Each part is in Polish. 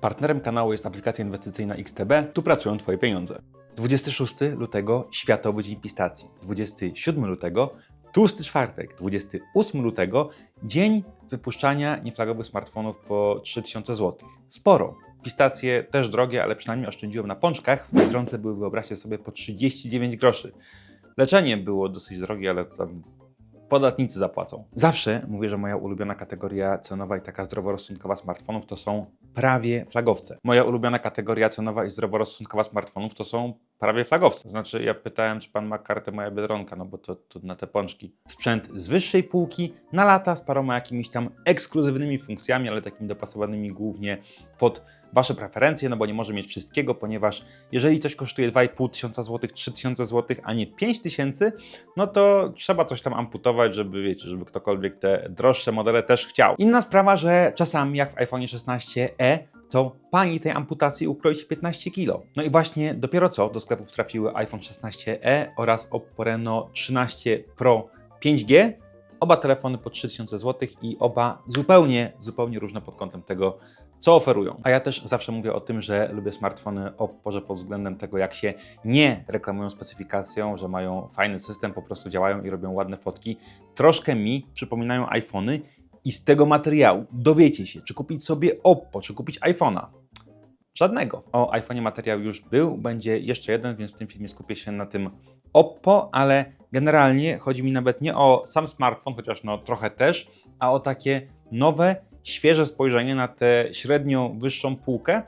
Partnerem kanału jest aplikacja inwestycyjna XTB. Tu pracują Twoje pieniądze. 26 lutego Światowy Dzień Pistacji. 27 lutego Tłusty Czwartek. 28 lutego Dzień wypuszczania nieflagowych smartfonów po 3000 zł. Sporo. Pistacje też drogie, ale przynajmniej oszczędziłem na pączkach. W Biedronce były, wyobraźcie sobie, po 39 groszy. Leczenie było dosyć drogie, ale tam podatnicy zapłacą. Zawsze mówię, że moja ulubiona kategoria cenowa i taka zdroworozsądkowa smartfonów to są prawie flagowce. Moja ulubiona kategoria cenowa i zdroworozsądkowa smartfonów to są prawie flagowce. To znaczy, ja pytałem, czy pan ma kartę moja Biedronka, no bo to, to na te pączki. Sprzęt z wyższej półki, na lata, z paroma jakimiś tam ekskluzywnymi funkcjami, ale takimi dopasowanymi głównie pod Wasze preferencje, no bo nie może mieć wszystkiego, ponieważ jeżeli coś kosztuje 2,5 tysiąca złotych, 3 tysiące złotych, a nie 5 tysięcy, no to trzeba coś tam amputować, żeby wiecie, żeby ktokolwiek te droższe modele też chciał. Inna sprawa, że czasami jak w iPhone 16e to pani tej amputacji ukroić 15 kg. No i właśnie dopiero co do sklepów trafiły iPhone 16e oraz Oppo Reno 13 Pro 5G. Oba telefony po 3000 zł i oba zupełnie, zupełnie różne pod kątem tego, co oferują. A ja też zawsze mówię o tym, że lubię smartfony Oppo, że pod względem tego, jak się nie reklamują specyfikacją, że mają fajny system, po prostu działają i robią ładne fotki, troszkę mi przypominają iPhony i z tego materiału dowiecie się, czy kupić sobie Oppo, czy kupić iPhone'a. Żadnego. O iPhone'ie materiał już był, będzie jeszcze jeden, więc w tym filmie skupię się na tym Oppo, ale generalnie chodzi mi nawet nie o sam smartfon, chociaż no trochę też, a o takie nowe, świeże spojrzenie na tę średnią wyższą półkę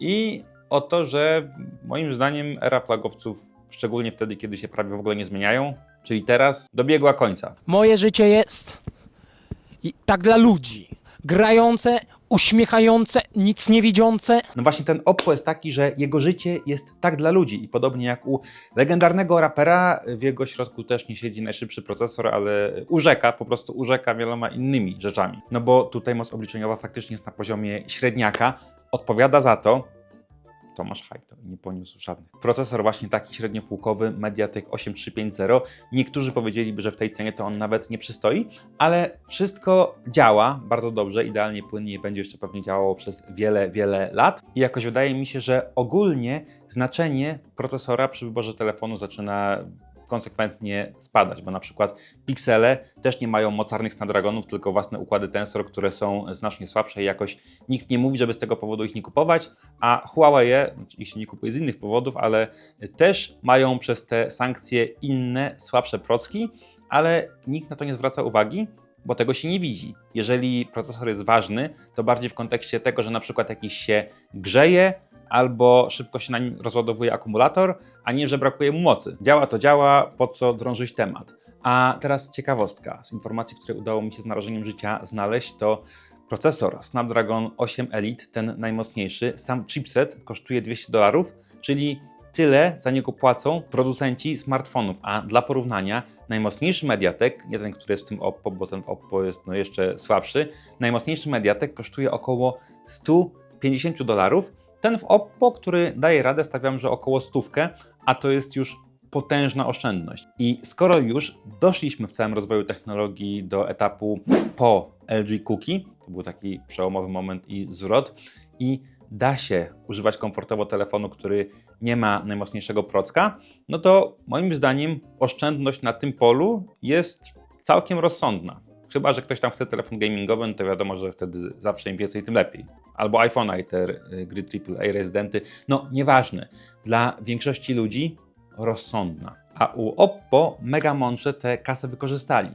i o to, że moim zdaniem era flagowców, szczególnie wtedy, kiedy się prawie w ogóle nie zmieniają, czyli teraz, dobiegła końca. Moje życie jest tak dla ludzi. Grające, uśmiechające, nic nie widzące. No właśnie ten Oppo jest taki, że jego życie jest tak dla ludzi i podobnie jak u legendarnego rapera, w jego środku też nie siedzi najszybszy procesor, ale urzeka, po prostu urzeka wieloma innymi rzeczami. No bo tutaj moc obliczeniowa faktycznie jest na poziomie średniaka. Odpowiada za to Tomasz Hajto i nie poniósł żadnych. Procesor właśnie taki średniopółkowy Mediatek 8350. Niektórzy powiedzieliby, że w tej cenie to on nawet nie przystoi, ale wszystko działa bardzo dobrze, idealnie płynnie i będzie jeszcze pewnie działało przez wiele, wiele lat. I jakoś wydaje mi się, że ogólnie znaczenie procesora przy wyborze telefonu zaczyna konsekwentnie spadać, bo na przykład piksele też nie mają mocarnych Snapdragonów, tylko własne układy Tensor, które są znacznie słabsze i jakoś nikt nie mówi, żeby z tego powodu ich nie kupować, a Huawei, ich się nie kupuje z innych powodów, ale też mają przez te sankcje inne, słabsze procki, ale nikt na to nie zwraca uwagi, bo tego się nie widzi. Jeżeli procesor jest ważny, to bardziej w kontekście tego, że na przykład jakiś się grzeje, albo szybko się na nim rozładowuje akumulator, a nie, że brakuje mu mocy. Działa to działa, po co drążyć temat. A teraz ciekawostka. Z informacji, które udało mi się z narażeniem życia znaleźć, to procesor Snapdragon 8 Elite, ten najmocniejszy, sam chipset kosztuje 200 dolarów, czyli tyle za niego płacą producenci smartfonów. A dla porównania, najmocniejszy Mediatek, nie ten, który jest w tym Oppo, bo ten Oppo jest no jeszcze słabszy, najmocniejszy Mediatek kosztuje około 150 dolarów, ten w Oppo, który daje radę, stawiam, że około stówkę, a to jest już potężna oszczędność. I skoro już doszliśmy w całym rozwoju technologii do etapu po LG Cookie, to był taki przełomowy moment i zwrot, i da się używać komfortowo telefonu, który nie ma najmocniejszego procka, no to moim zdaniem oszczędność na tym polu jest całkiem rozsądna. Chyba, że ktoś tam chce telefon gamingowy, no to wiadomo, że wtedy zawsze im więcej, tym lepiej. Albo iPhone'a i te y, gry AAA rezydenty. No, nieważne. Dla większości ludzi rozsądna. A u Oppo mega mądrze tę kasę wykorzystali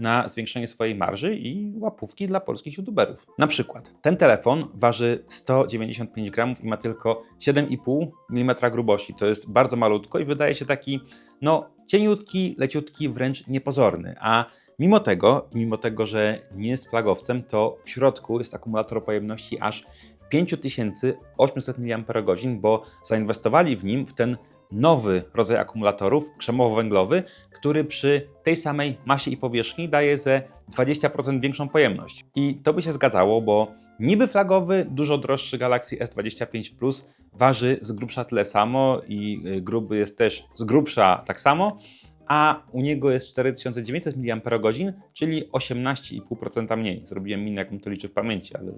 na zwiększenie swojej marży i łapówki dla polskich youtuberów. Na przykład ten telefon waży 195 gramów i ma tylko 7,5 mm grubości. To jest bardzo malutko i wydaje się taki, no, cieniutki, leciutki, wręcz niepozorny. A Mimo tego, mimo tego, że nie jest flagowcem, to w środku jest akumulator o pojemności aż 5800 mAh, bo zainwestowali w nim w ten nowy rodzaj akumulatorów, krzemowo-węglowy, który przy tej samej masie i powierzchni daje ze 20% większą pojemność. I to by się zgadzało, bo niby flagowy, dużo droższy Galaxy S25 Plus waży z grubsza tyle samo i y, gruby jest też z grubsza tak samo, a u niego jest 4900 mAh, czyli 18,5% mniej. Zrobiłem minę, jakbym to liczył w pamięci, ale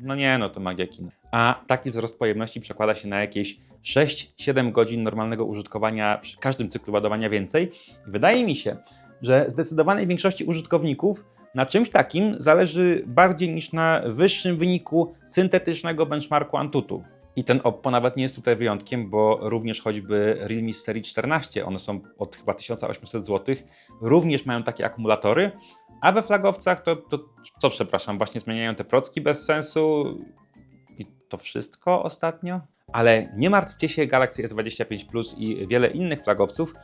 No nie, no to magia kina. A taki wzrost pojemności przekłada się na jakieś 6-7 godzin normalnego użytkowania przy każdym cyklu ładowania więcej. I wydaje mi się, że zdecydowanej większości użytkowników na czymś takim zależy bardziej niż na wyższym wyniku syntetycznego benchmarku Antutu. I ten Oppo nawet nie jest tutaj wyjątkiem, bo również choćby Realme z serii 14, one są od chyba 1800 zł, również mają takie akumulatory, a we flagowcach to, to co przepraszam, właśnie zmieniają te procki bez sensu i to wszystko ostatnio. Ale nie martwcie się, Galaxy S25 Plus i wiele innych flagowców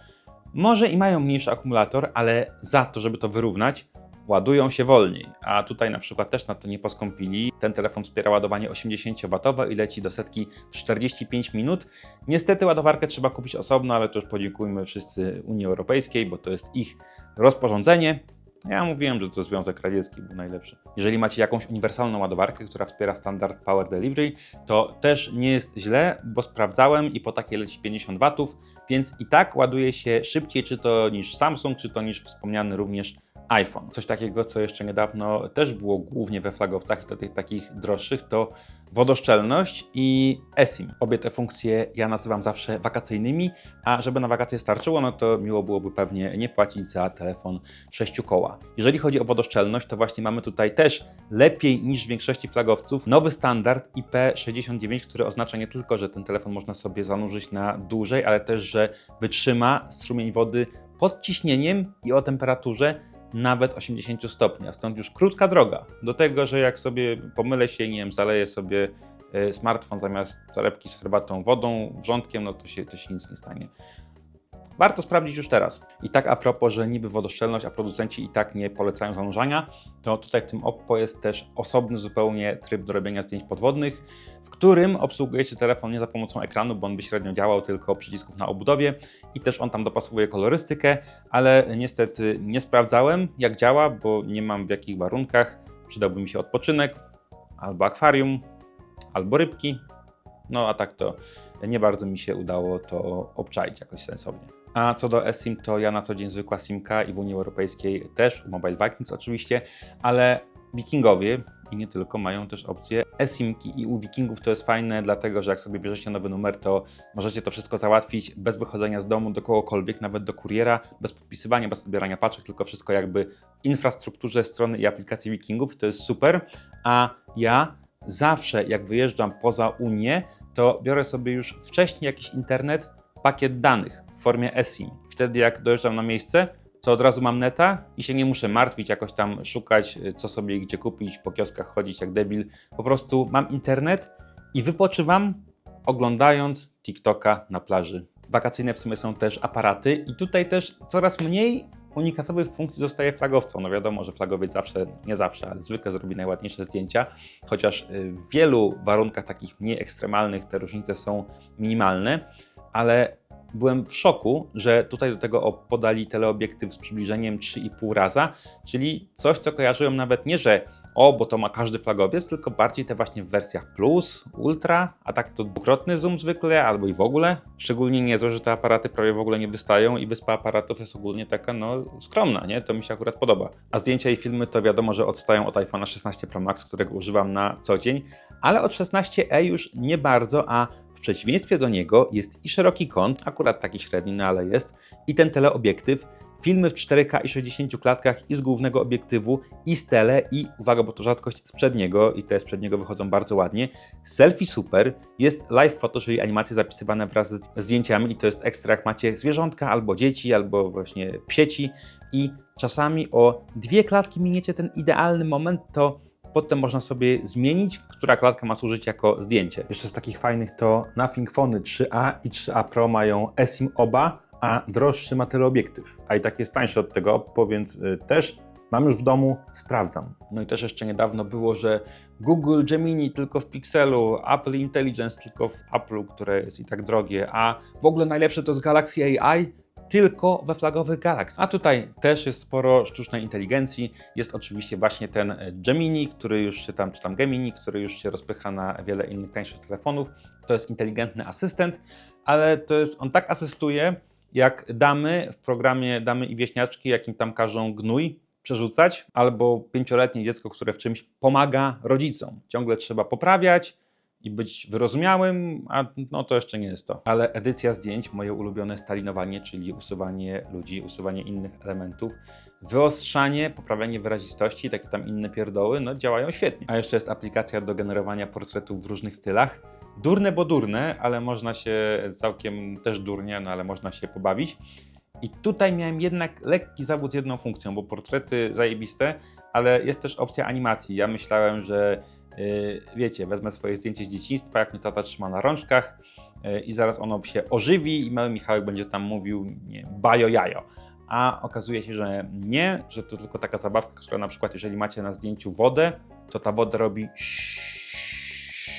może i mają mniejszy akumulator, ale za to, żeby to wyrównać, ładują się wolniej. A tutaj na przykład też na to nie poskąpili. Ten telefon wspiera ładowanie 80W i leci do setki w 45 minut. Niestety ładowarkę trzeba kupić osobno, ale to już podziękujmy wszyscy Unii Europejskiej, bo to jest ich rozporządzenie. Ja mówiłem, że to Związek Radziecki był najlepszy. Jeżeli macie jakąś uniwersalną ładowarkę, która wspiera standard Power Delivery, to też nie jest źle, bo sprawdzałem i po takiej leci 50 W, więc i tak ładuje się szybciej, czy to niż Samsung, czy to niż wspomniany również iPhone. Coś takiego, co jeszcze niedawno też było głównie we flagowcach i to tych takich droższych, to wodoszczelność i eSIM. Obie te funkcje ja nazywam zawsze wakacyjnymi, a żeby na wakacje starczyło, no to miło byłoby pewnie nie płacić za telefon 6 koła. Jeżeli chodzi o wodoszczelność, to właśnie mamy tutaj też lepiej niż w większości flagowców nowy standard IP69, który oznacza nie tylko, że ten telefon można sobie zanurzyć na dłużej, ale też, że wytrzyma strumień wody pod ciśnieniem i o temperaturze nawet 80 stopni, stąd już krótka droga do tego, że jak sobie pomylę się, nie wiem, zaleję sobie e, smartfon zamiast torebki z herbatą wodą, wrzątkiem, no to się, to się nic nie stanie. Warto sprawdzić już teraz. I tak a propos, że niby wodoszczelność, a producenci i tak nie polecają zanurzania, to tutaj w tym Oppo jest też osobny zupełnie tryb do robienia zdjęć podwodnych, w którym obsługujecie telefon nie za pomocą ekranu, bo on by średnio działał tylko przycisków na obudowie i też on tam dopasowuje kolorystykę, ale niestety nie sprawdzałem jak działa, bo nie mam w jakich warunkach. Przydałby mi się odpoczynek, albo akwarium, albo rybki. No a tak to nie bardzo mi się udało to obczaić jakoś sensownie. A co do eSIM, to ja na co dzień zwykła SIMka i w Unii Europejskiej też, u Mobile Vikings oczywiście, ale Wikingowie i nie tylko mają też opcję eSIMki. I u Wikingów to jest fajne, dlatego że jak sobie bierzecie nowy numer, to możecie to wszystko załatwić bez wychodzenia z domu do kogokolwiek, nawet do kuriera, bez podpisywania, bez odbierania paczek, tylko wszystko jakby w infrastrukturze strony i aplikacji Wikingów. To jest super. A ja zawsze jak wyjeżdżam poza Unię, to biorę sobie już wcześniej jakiś internet, pakiet danych formie eSIM. Wtedy jak dojeżdżam na miejsce, to od razu mam neta i się nie muszę martwić, jakoś tam szukać, y, co sobie gdzie kupić, po kioskach chodzić jak debil. Po prostu mam internet i wypoczywam oglądając TikToka na plaży. Wakacyjne w sumie są też aparaty i tutaj też coraz mniej unikatowych funkcji zostaje flagowcą. No wiadomo, że flagowiec zawsze, nie zawsze, ale zwykle zrobi najładniejsze zdjęcia, chociaż y, w wielu warunkach takich mniej ekstremalnych te różnice są minimalne, ale byłem w szoku, że tutaj do tego podali teleobiektyw z przybliżeniem 3,5 raza, czyli coś, co kojarzyłem nawet nie, że o, bo to ma każdy flagowiec, tylko bardziej te właśnie w wersjach Plus, Ultra, a tak to dwukrotny zoom zwykle, albo i w ogóle. Szczególnie niezłe, że te aparaty prawie w ogóle nie wystają i wyspa aparatów jest ogólnie taka, no, skromna, nie? To mi się akurat podoba. A zdjęcia i filmy to wiadomo, że odstają od iPhone'a 16 Pro Max, którego używam na co dzień, ale od 16e już nie bardzo, a przeciwieństwie do niego jest i szeroki kąt, akurat taki średni, no ale jest, i ten teleobiektyw, filmy w 4K i 60 klatkach i z głównego obiektywu, i z tele, i uwaga, bo to rzadkość z przedniego, i te z przedniego wychodzą bardzo ładnie. Selfie super, jest live photo, czyli animacje zapisywane wraz ze zdjęciami, i to jest ekstra, jak macie zwierzątka, albo dzieci, albo właśnie psieci, i czasami o dwie klatki miniecie ten idealny moment, to Potem można sobie zmienić, która klatka ma służyć jako zdjęcie. Jeszcze z takich fajnych to Nothing Phony 3A i 3A Pro mają eSIM oba, a droższy ma teleobiektyw. A i tak jest tańszy od tego Oppo, więc y, też mam już w domu, sprawdzam. No i też jeszcze niedawno było, że Google Gemini tylko w Pixelu, Apple Intelligence tylko w Apple'u, które jest i tak drogie, a w ogóle najlepsze to z Galaxy AI, tylko we flagowych Galaxy. A tutaj też jest sporo sztucznej inteligencji. Jest oczywiście właśnie ten e, Gemini, który już się tam, czy tam Gemini, który już się rozpycha na wiele innych tańszych telefonów. To jest inteligentny asystent, ale to jest, on tak asystuje, jak damy w programie Damy i Wieśniaczki, jakim tam każą gnój, przerzucać, albo pięcioletnie dziecko, które w czymś pomaga rodzicom. Ciągle trzeba poprawiać i być wyrozumiałym, a no to jeszcze nie jest to. Ale edycja zdjęć, moje ulubione stalinowanie, czyli usuwanie ludzi, usuwanie innych elementów, wyostrzanie, poprawianie wyrazistości, takie tam inne pierdoły, no działają świetnie. A jeszcze jest aplikacja do generowania portretów w różnych stylach. Durne, bo durne, ale można się całkiem też durnie, no ale można się pobawić. I tutaj miałem jednak lekki zawód z jedną funkcją, bo portrety zajebiste, ale jest też opcja animacji. Ja myślałem, że wiecie, wezmę swoje zdjęcie z dzieciństwa, jak mnie tata trzyma na rączkach yy, i zaraz ono się ożywi i mały Michałek będzie tam mówił nie, bajo jajo. A okazuje się, że nie, że to tylko taka zabawka, która na przykład jeżeli macie na zdjęciu wodę, to ta woda robi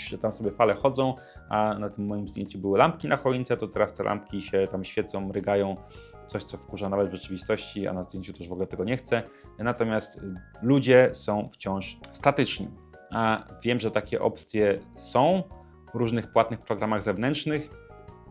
że tam sobie fale chodzą, a na tym moim zdjęciu były lampki na choince, to teraz te lampki się tam świecą, rygają, coś co wkurza nawet w rzeczywistości, a na zdjęciu też w ogóle tego nie chcę. Natomiast y, ludzie są wciąż statyczni, a wiem, że takie opcje są w różnych płatnych programach zewnętrznych,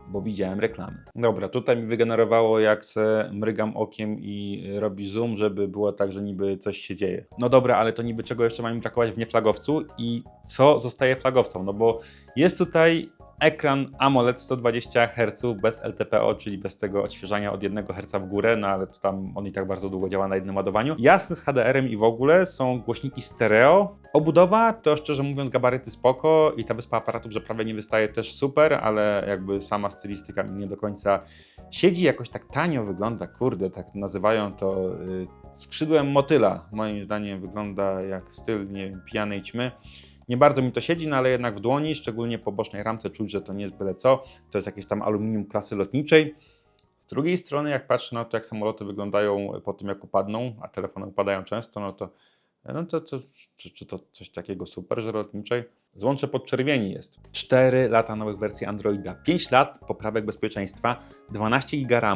bo widziałem reklamy. Dobra, tutaj mi wygenerowało, jak se mrygam okiem i robi zoom, żeby było tak, że niby coś się dzieje. No dobra, ale to niby czego jeszcze ma mi brakować w nieflagowcu i co zostaje flagowcą? No bo jest tutaj ekran AMOLED 120 Hz bez LTPO, czyli bez tego odświeżania od 1 Hz w górę, no ale to tam on i tak bardzo długo działa na jednym ładowaniu. Jasny z HDR-em i w ogóle są głośniki stereo. Obudowa to szczerze mówiąc gabaryty spoko i ta wyspa aparatów, że prawie nie wystaje też super, ale jakby sama stylistyka mi nie do końca siedzi, jakoś tak tanio wygląda, kurde, tak nazywają to y, skrzydłem motyla. Moim zdaniem wygląda jak styl, nie wiem, pijanej ćmy. Nie bardzo mi to siedzi, no ale jednak w dłoni, szczególnie po bocznej ramce czuć, że to nie jest byle co. To jest jakieś tam aluminium klasy lotniczej. Z drugiej strony, jak patrzę na to, jak samoloty wyglądają po tym, jak upadną, a telefony upadają często, no to, no to, to czy, czy to coś takiego super, że lotniczej? Złącze podczerwieni jest. 4 lata nowych wersji Androida, 5 lat poprawek bezpieczeństwa, 12 GB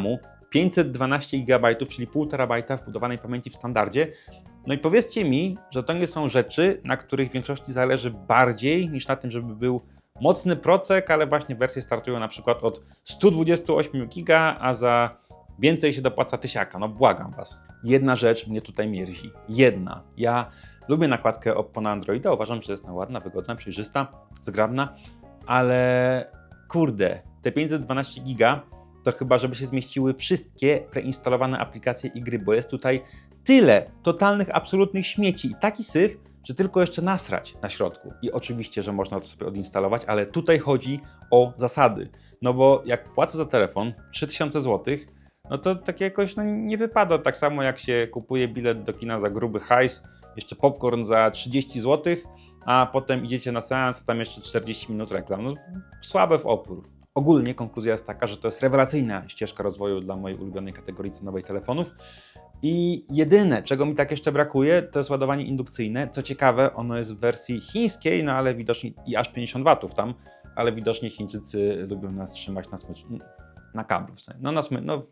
512 GB, czyli 1,5 terabajta wbudowanej pamięci w standardzie. No i powiedzcie mi, że to nie są rzeczy, na których w większości zależy bardziej niż na tym, żeby był mocny procek, ale właśnie wersje startują na przykład od 128 GB, a za więcej się dopłaca tysiaka. No błagam Was. Jedna rzecz mnie tutaj mierzi. Jedna. Ja lubię nakładkę Oppo na Androida, uważam, że jest ona ładna, wygodna, przejrzysta, zgrabna, ale kurde, te 512 giga to chyba, żeby się zmieściły wszystkie preinstalowane aplikacje i gry, bo jest tutaj tyle totalnych, absolutnych śmieci i taki syf, że tylko jeszcze nasrać na środku. I oczywiście, że można to sobie odinstalować, ale tutaj chodzi o zasady. No bo jak płacę za telefon 3000 zł, no to tak jakoś no, nie wypada. Tak samo jak się kupuje bilet do kina za gruby hajs, jeszcze popcorn za 30 zł, a potem idziecie na seans, a tam jeszcze 40 minut reklam. No, słabe w opór. Ogólnie konkluzja jest taka, że to jest rewelacyjna ścieżka rozwoju dla mojej ulubionej kategorii cenowej telefonów. I jedyne, czego mi tak jeszcze brakuje, to jest ładowanie indukcyjne. Co ciekawe, ono jest w wersji chińskiej, no ale widocznie i aż 50 watów tam, ale widocznie Chińczycy lubią nas trzymać na smycz, na kablu w sensie. No na smycz, no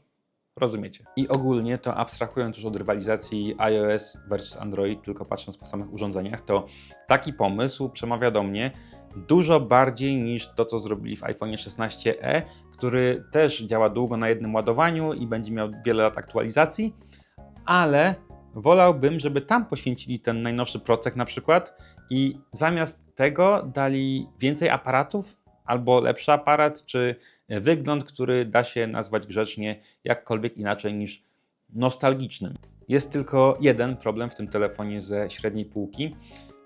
rozumiecie. I ogólnie to abstrahując już od rywalizacji iOS versus Android, tylko patrząc po samych urządzeniach, to taki pomysł przemawia do mnie dużo bardziej niż to, co zrobili w iPhone 16e, który też działa długo na jednym ładowaniu i będzie miał wiele lat aktualizacji, ale wolałbym, żeby tam poświęcili ten najnowszy procek na przykład i zamiast tego dali więcej aparatów albo lepszy aparat, czy wygląd, który da się nazwać grzecznie jakkolwiek inaczej niż nostalgicznym. Jest tylko jeden problem w tym telefonie ze średniej półki,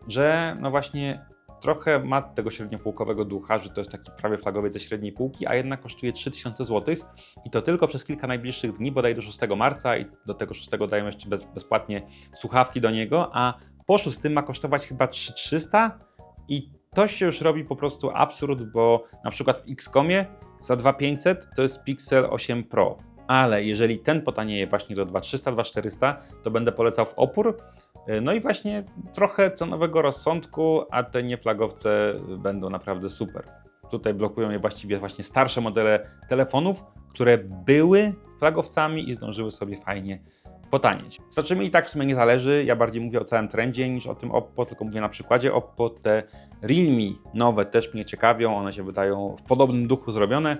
że no właśnie trochę ma tego średniopółkowego ducha, że to jest taki prawie flagowiec ze średniej półki, a jednak kosztuje 3000 zł i to tylko przez kilka najbliższych dni, bodaj do 6 marca i do tego 6 dają jeszcze bez, bezpłatnie słuchawki do niego, a po 6 ma kosztować chyba 3300 i to się już robi po prostu absurd, bo na przykład w Xcomie za 2500 to jest Pixel 8 Pro, ale jeżeli ten potanieje właśnie do 2300, 2400, to będę polecał w opór. No i właśnie trochę cenowego rozsądku, a te nieflagowce będą naprawdę super. Tutaj blokują je właściwie właśnie starsze modele telefonów, które były flagowcami i zdążyły sobie fajnie potanieć. Znaczy mi i tak w sumie nie zależy, ja bardziej mówię o całym trendzie niż o tym Oppo, tylko mówię na przykładzie Oppo. Te Realme nowe też mnie ciekawią, one się wydają w podobnym duchu zrobione.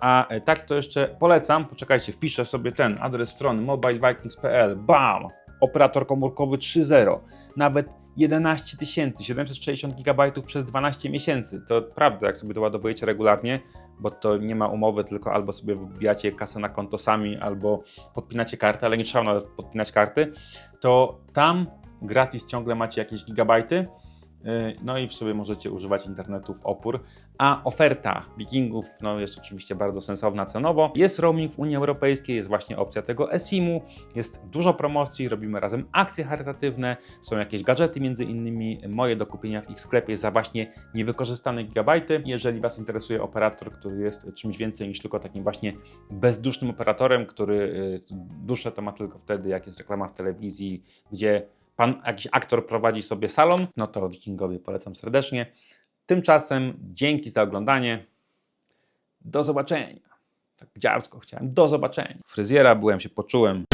A tak to jeszcze polecam, poczekajcie, wpiszę sobie ten adres strony mobilevikings.pl, bam! Operator komórkowy 3.0, nawet 11 760 GB przez 12 miesięcy. To prawda, jak sobie doładowujecie regularnie, bo to nie ma umowy, tylko albo sobie wbijacie kasę na konto sami, albo podpinacie kartę, ale nie trzeba nawet podpinać karty, to tam gratis ciągle macie jakieś gigabajty, yy, no i sobie możecie używać internetu w opór. A oferta Wikingów no, jest oczywiście bardzo sensowna cenowo. Jest roaming w Unii Europejskiej, jest właśnie opcja tego eSIM-u, jest dużo promocji, robimy razem akcje charytatywne, są jakieś gadżety między innymi moje do kupienia w ich sklepie za właśnie niewykorzystane gigabajty. Jeżeli Was interesuje operator, który jest czymś więcej niż tylko takim właśnie bezdusznym operatorem, który y, duszę to ma tylko wtedy, jak jest reklama w telewizji, gdzie pan jakiś aktor prowadzi sobie salon, no to Wikingowie polecam serdecznie. Tymczasem dzięki za oglądanie. Do zobaczenia. Tak dziarsko chciałem. Do zobaczenia. Fryzjera byłem, się poczułem.